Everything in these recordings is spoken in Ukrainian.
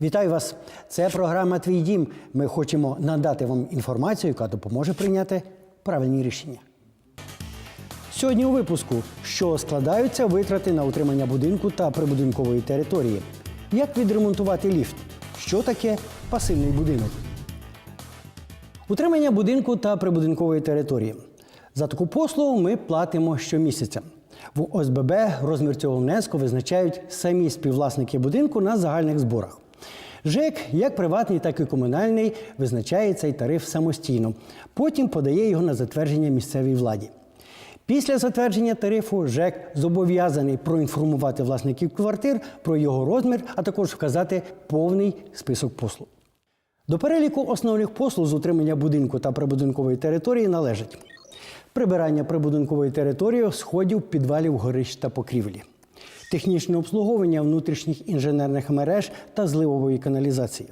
Вітаю вас! Це програма Твій дім. Ми хочемо надати вам інформацію, яка допоможе прийняти правильні рішення. Сьогодні у випуску, що складаються витрати на утримання будинку та прибудинкової території. Як відремонтувати ліфт? Що таке пасивний будинок? Утримання будинку та прибудинкової території. За таку послугу ми платимо щомісяця. В ОСББ розмір цього внеску визначають самі співвласники будинку на загальних зборах. ЖЕК, як приватний, так і комунальний, визначає цей тариф самостійно. Потім подає його на затвердження місцевій владі. Після затвердження тарифу ЖЕК зобов'язаний проінформувати власників квартир про його розмір, а також вказати повний список послуг. До переліку основних послуг з утримання будинку та прибудинкової території належать прибирання прибудинкової території, сходів, підвалів, горищ та покрівлі, технічне обслуговування внутрішніх інженерних мереж та зливової каналізації,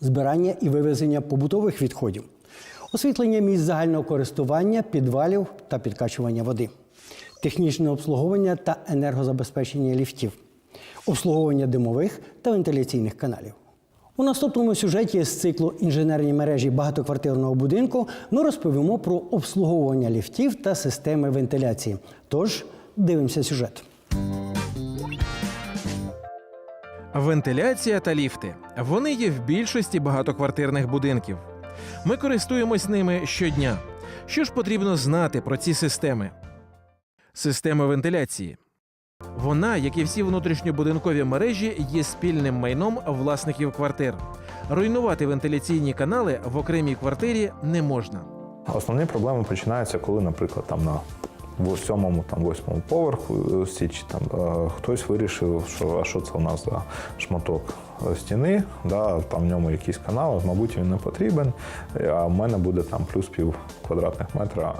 збирання і вивезення побутових відходів, освітлення місць загального користування, підвалів та підкачування води, технічне обслуговування та енергозабезпечення ліфтів, обслуговування димових та вентиляційних каналів. У наступному сюжеті з циклу інженерні мережі багатоквартирного будинку ми розповімо про обслуговування ліфтів та системи вентиляції. Тож дивимося сюжет. Вентиляція та ліфти. Вони є в більшості багатоквартирних будинків. Ми користуємось ними щодня. Що ж потрібно знати про ці системи? Система вентиляції. Вона, як і всі внутрішньобудинкові мережі, є спільним майном власників квартир. Руйнувати вентиляційні канали в окремій квартирі не можна. Основні проблеми починаються, коли, наприклад, там на сьомому, там восьмому поверху е, січі там е, хтось вирішив, що а що це у нас за шматок е, стіни, да, там в ньому якийсь канал, мабуть, він не потрібен, а в мене буде там плюс пів квадратних метра.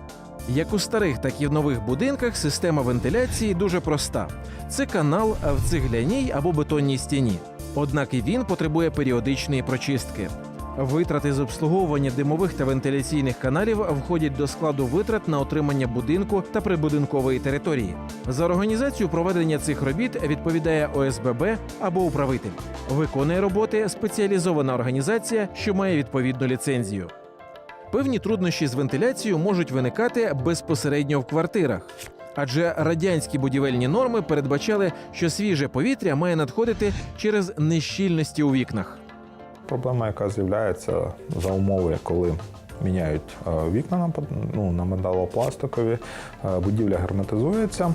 Як у старих, так і в нових будинках система вентиляції дуже проста. Це канал в цегляній або бетонній стіні. Однак і він потребує періодичної прочистки. Витрати з обслуговування димових та вентиляційних каналів входять до складу витрат на отримання будинку та прибудинкової території. За організацію проведення цих робіт відповідає ОСББ або управитель. Виконує роботи спеціалізована організація, що має відповідну ліцензію. Певні труднощі з вентиляцією можуть виникати безпосередньо в квартирах. Адже радянські будівельні норми передбачали, що свіже повітря має надходити через нещільності у вікнах. Проблема, яка з'являється за умови, коли міняють е, вікна на, ну, на металопластикові, е, будівля герметизується.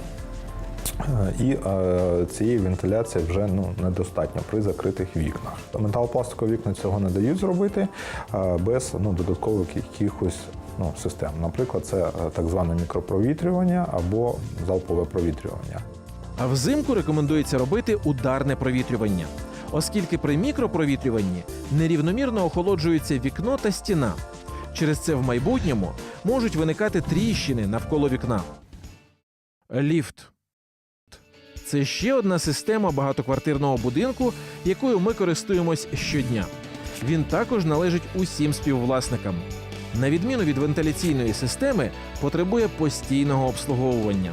І е, цієї вентиляції вже ну, недостатньо при закритих вікнах. Металопластикові вікна цього не дають зробити е, без ну, додаткових якихось ну, систем. Наприклад, це е, так зване мікропровітрювання або залпове провітрювання. А взимку рекомендується робити ударне провітрювання, оскільки при мікропровітрюванні нерівномірно охолоджується вікно та стіна. Через це в майбутньому можуть виникати тріщини навколо вікна. Ліфт це ще одна система багатоквартирного будинку, якою ми користуємось щодня. Він також належить усім співвласникам. На відміну від вентиляційної системи, потребує постійного обслуговування.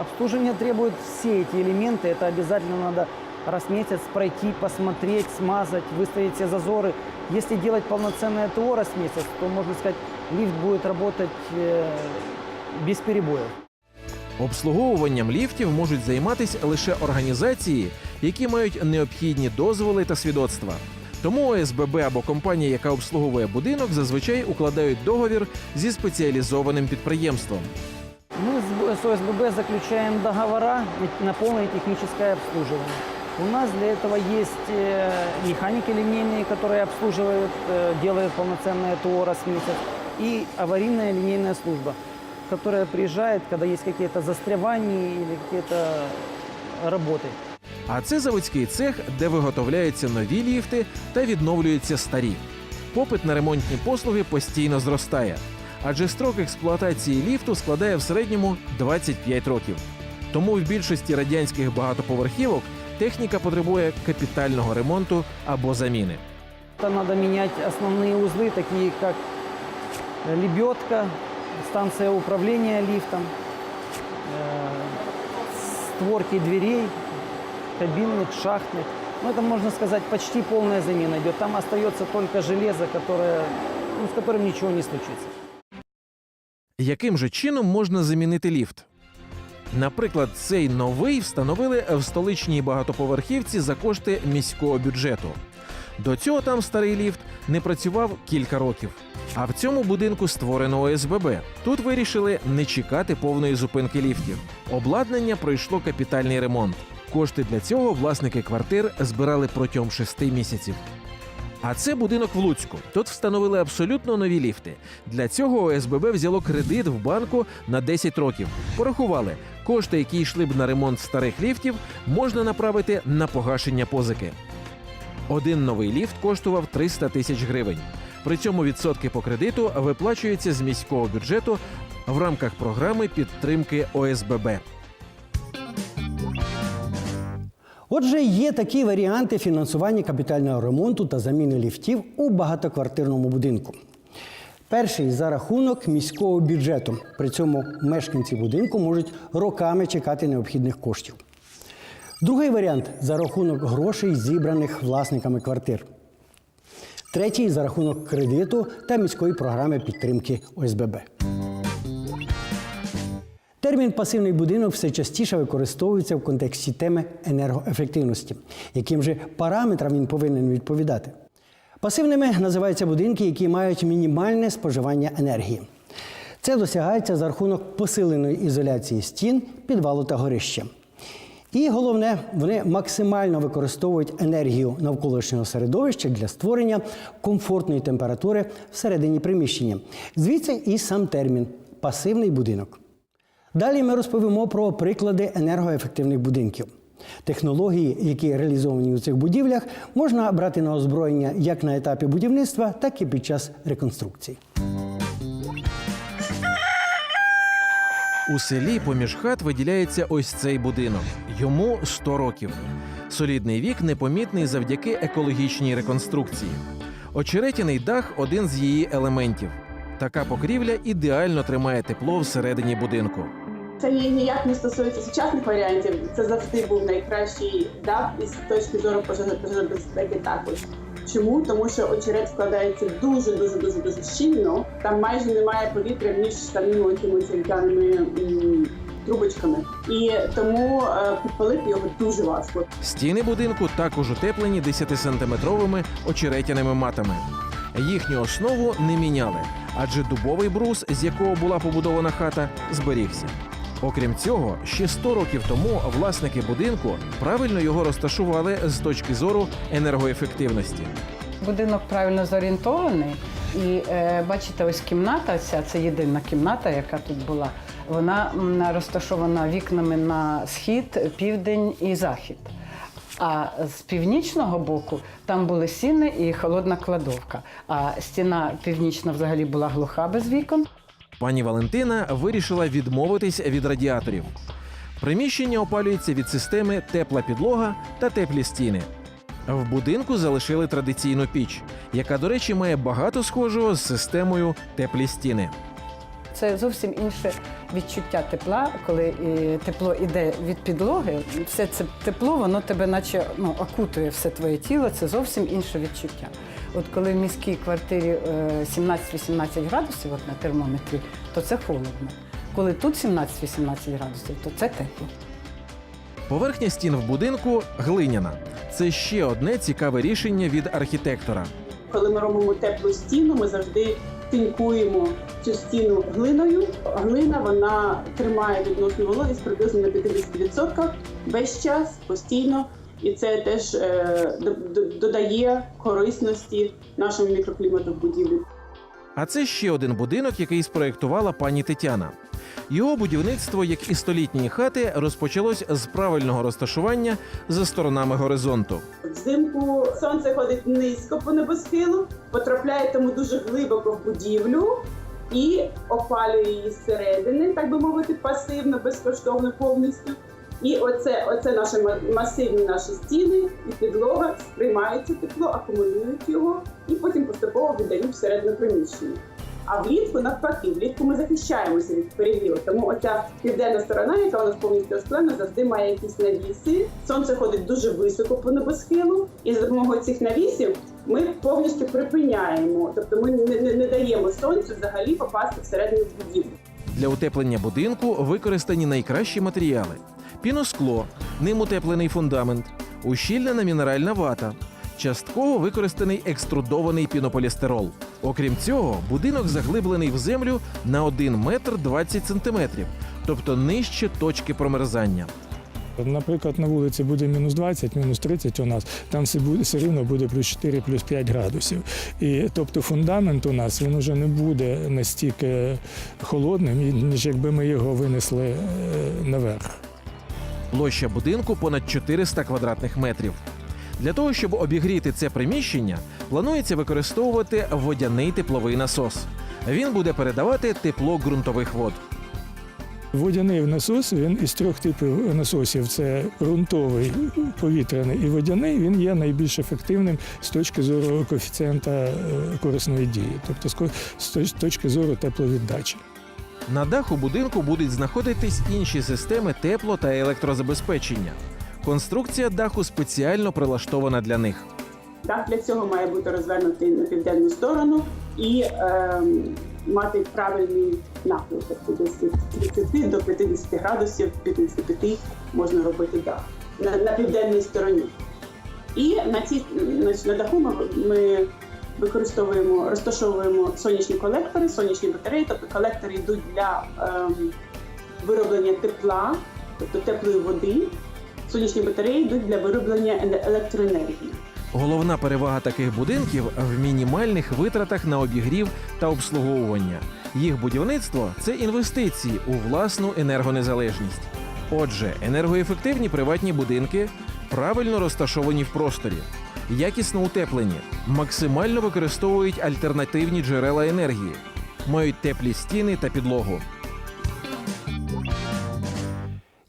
Обслуживание требует все эти элементы. Это обязательно надо раз в месяц пройти, посмотреть, смазать, выставить все зазоры. Если делать полноценное ТО раз в месяц, то, можно сказать, лифт будет работать э, без перебоев. Обслуговуванням ліфтів можуть займатися лише організації, які мають необхідні дозволи та свідоцтва. Тому ОСББ або компанія, яка обслуговує будинок, зазвичай укладають договір зі спеціалізованим підприємством. Мы с с ОСББ заключаем договора на полное техническое обслуживание. У нас для этого есть э, механики линейные, которые обслуживают, э, делают полноценное ТО раз в месяц, и аварийная линейная служба, которая приезжает, когда есть какие-то застревания или какие-то работы. А це заводський цех, де виготовляються нові ліфти та відновлюються старі. Попит на ремонтні послуги постійно зростає, адже строк експлуатації ліфту складає в середньому 25 років. Тому в більшості радянських багатоповерхівок техніка потребує капітального ремонту або заміни. Это надо менять основные узлы, такие как э, лебедка, станция управления лифтом, э, створки дверей, кабинных, шахтных. Ну, это, можно сказать, почти полная замена идет. Там остается только железо, которое, ну, с которым ничего не случится. Яким же чином можна замінити ліфт? Наприклад, цей новий встановили в столичній багатоповерхівці за кошти міського бюджету. До цього там старий ліфт не працював кілька років. А в цьому будинку створено ОСББ. Тут вирішили не чекати повної зупинки ліфтів. Обладнання пройшло капітальний ремонт. Кошти для цього власники квартир збирали протягом шести місяців. А це будинок в Луцьку. Тут встановили абсолютно нові ліфти. Для цього ОСББ взяло кредит в банку на 10 років. Порахували, кошти, які йшли б на ремонт старих ліфтів, можна направити на погашення позики. Один новий ліфт коштував 300 тисяч гривень. При цьому відсотки по кредиту виплачуються з міського бюджету в рамках програми підтримки ОСББ. Отже, є такі варіанти фінансування капітального ремонту та заміни ліфтів у багатоквартирному будинку. Перший за рахунок міського бюджету. При цьому мешканці будинку можуть роками чекати необхідних коштів. Другий варіант за рахунок грошей, зібраних власниками квартир. Третій за рахунок кредиту та міської програми підтримки ОСББ. Термін пасивний будинок все частіше використовується в контексті теми енергоефективності. Яким же параметрам він повинен відповідати? Пасивними називаються будинки, які мають мінімальне споживання енергії. Це досягається за рахунок посиленої ізоляції стін, підвалу та горища. І головне, вони максимально використовують енергію навколишнього середовища для створення комфортної температури всередині приміщення. Звідси і сам термін пасивний будинок. Далі ми розповімо про приклади енергоефективних будинків. Технології, які реалізовані у цих будівлях, можна брати на озброєння як на етапі будівництва, так і під час реконструкції. У селі поміж хат виділяється ось цей будинок. Йому 100 років. Солідний вік непомітний завдяки екологічній реконструкції. Очеретяний дах один з її елементів. Така покрівля ідеально тримає тепло всередині будинку. Це ніяк не стосується сучасних варіантів. Це завжди був найкращий дах із точки зору пожежної безпеки також. Чому? Тому що очерет складається дуже дуже дуже дуже щільно. Там майже немає повітря між самими цими цільканими трубочками. І тому е, підпалити його дуже важко. Стіни будинку також утеплені 10-сантиметровими очеретяними матами. Їхню основу не міняли, адже дубовий брус, з якого була побудована хата, зберігся. Окрім цього, ще 100 років тому власники будинку правильно його розташували з точки зору енергоефективності. Будинок правильно зорієнтований. І е, бачите, ось кімната, ця це єдина кімната, яка тут була. Вона розташована вікнами на схід, південь і захід. А з північного боку там були сіни і холодна кладовка. А стіна північна взагалі була глуха без вікон. Пані Валентина вирішила відмовитись від радіаторів. Приміщення опалюється від системи тепла підлога та теплі стіни. В будинку залишили традиційну піч, яка, до речі, має багато схожого з системою теплі стіни. Це зовсім інше відчуття тепла, коли е, тепло йде від підлоги. Все це тепло, воно тебе наче ну, окутує все твоє тіло. Це зовсім інше відчуття. От коли в міській квартирі е, 17-18 градусів от на термометрі, то це холодно. Коли тут 17-18 градусів, то це тепло. Поверхня стін в будинку глиняна. Це ще одне цікаве рішення від архітектора. Коли ми робимо теплу стіну, ми завжди тинькуємо цю стіну глиною. Глина вона тримає відносну вологість приблизно на 50% весь час постійно. І це теж е, додає корисності нашому мікроклімату в будівлі. А це ще один будинок, який спроєктувала пані Тетяна. Його будівництво, як і столітньої хати, розпочалось з правильного розташування за сторонами горизонту. Взимку сонце ходить низько по небосхилу, потрапляє тому дуже глибоко в будівлю і опалює її зсередини, так би мовити, пасивно, безкоштовно повністю. І оце, оце наші масивні наші стіни і підлога сприймають це тепло, акумулюють його і потім поступово віддають всередину приміщення. А влітку навпаки, влітку ми захищаємося від перегріву. Тому оця південна сторона, яка у нас повністю осклена, завжди має якісь навіси. Сонце ходить дуже високо по небосхилу, і за допомогою цих навісів ми повністю припиняємо. Тобто ми не, не, не даємо сонцю взагалі попасти всередину будівлі. Для утеплення будинку використані найкращі матеріали: піноскло, ним утеплений фундамент, ущільнена мінеральна вата, частково використаний екструдований пінополістирол. Окрім цього, будинок заглиблений в землю на 1 метр 20 сантиметрів, тобто нижче точки промерзання. Наприклад, на вулиці буде мінус 20, мінус 30 у нас, там все, буде, все рівно буде плюс 4, плюс 5 градусів. І тобто фундамент у нас він вже не буде настільки холодним, ніж якби ми його винесли е, наверх. Площа будинку понад 400 квадратних метрів. Для того, щоб обігріти це приміщення, планується використовувати водяний тепловий насос. Він буде передавати тепло ґрунтових вод. Водяний насос він із трьох типів насосів: це ґрунтовий, повітряний і водяний. Він є найбільш ефективним з точки зору коефіцієнта е, корисної дії, тобто з точки зору тепловіддачі. На даху будинку будуть знаходитись інші системи тепло та електрозабезпечення. Конструкція даху спеціально прилаштована для них. Дах для цього має бути розвернутий на південну сторону і ем, мати правильний нахил, тобто десь 30 до 50 градусів, 55 можна робити дах на, на південній стороні. І на цій на даху ми, ми використовуємо, розташовуємо сонячні колектори, сонячні батареї, тобто колектори йдуть для ем, вироблення тепла, тобто теплої води. Сонячні батареї йдуть для вироблення електроенергії. Головна перевага таких будинків в мінімальних витратах на обігрів та обслуговування. Їх будівництво це інвестиції у власну енергонезалежність. Отже, енергоефективні приватні будинки правильно розташовані в просторі, якісно утеплені, максимально використовують альтернативні джерела енергії, мають теплі стіни та підлогу.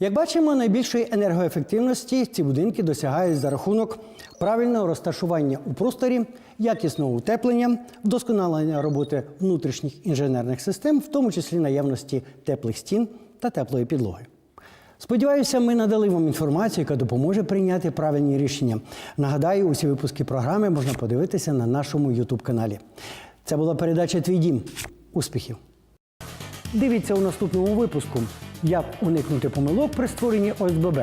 Як бачимо, найбільшої енергоефективності ці будинки досягають за рахунок правильного розташування у просторі, якісного утеплення, вдосконалення роботи внутрішніх інженерних систем, в тому числі наявності теплих стін та теплої підлоги. Сподіваюся, ми надали вам інформацію, яка допоможе прийняти правильні рішення. Нагадаю, усі випуски програми можна подивитися на нашому youtube каналі Це була передача Твій дім. Успіхів! Дивіться у наступному випуску, як уникнути помилок при створенні ОСББ,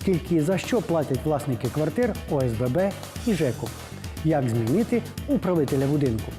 скільки і за що платять власники квартир ОСББ і ЖЕКу, як змінити управителя будинку.